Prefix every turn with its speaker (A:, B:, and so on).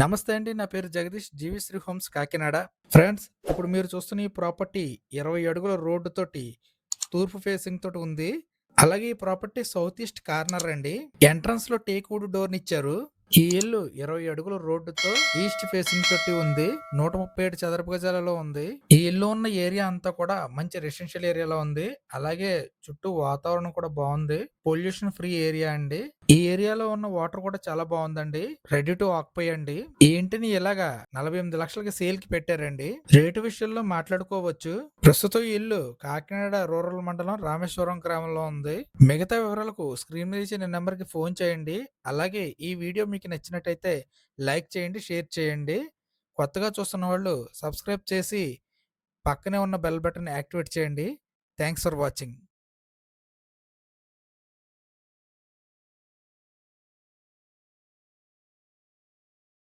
A: నమస్తే అండి నా పేరు జగదీష్ జీవిశ్రీ హోమ్స్ కాకినాడ. ఫ్రెండ్స్ ఇప్పుడు మీరు చూస్తున్న ఈ ప్రాపర్టీ ఇరవై అడుగుల రోడ్డు తోటి తూర్పు ఫేసింగ్ తోటి ఉంది. అలాగే ఈ ప్రాపర్టీ సౌత్ ఈస్ట్ కార్నర్ అండి. ఎంట్రన్స్లో టేక్ వుడ్ డోర్ ఇచ్చారు. ఈ ఇల్లు ఇరవై అడుగుల రోడ్డుతో ఈస్ట్ ఫేసింగ్ తోటి ఉంది నూట ముప్పై ఏడు చదరపు గజాలలో ఉంది. ఈ ఇల్లు ఉన్న ఏరియా అంతా కూడా మంచి రెసిడెన్షియల్ ఏరియాలో ఉంది. అలాగే చుట్టూ వాతావరణం కూడా బాగుంది. పొల్యూషన్ ఫ్రీ ఏరియా అండి. ఈ ఏరియాలో ఉన్న వాటర్ కూడా చాలా బాగుందండి. రెడీ టు ఆక్పై అండి. ఈ ఇంటిని ఇలాగా నలభై ఎనిమిది లక్షలకి సేల్కి పెట్టారండి. రేటు విషయంలో మాట్లాడుకోవచ్చు. ప్రస్తుతం ఈ ఇల్లు కాకినాడ రూరల్ మండలం రామేశ్వరం గ్రామంలో ఉంది. మిగతా వివరాలకు స్క్రీన్ మీద ఇచ్చిన నెంబర్కి ఫోన్ చేయండి. అలాగే ఈ వీడియో మీకు నచ్చినట్టయితే లైక్ చేయండి షేర్ చేయండి. కొత్తగా చూస్తున్న వాళ్ళు సబ్స్క్రైబ్ చేసి పక్కనే ఉన్న బెల్ బటన్ యాక్టివేట్ చేయండి. Thanks for watching.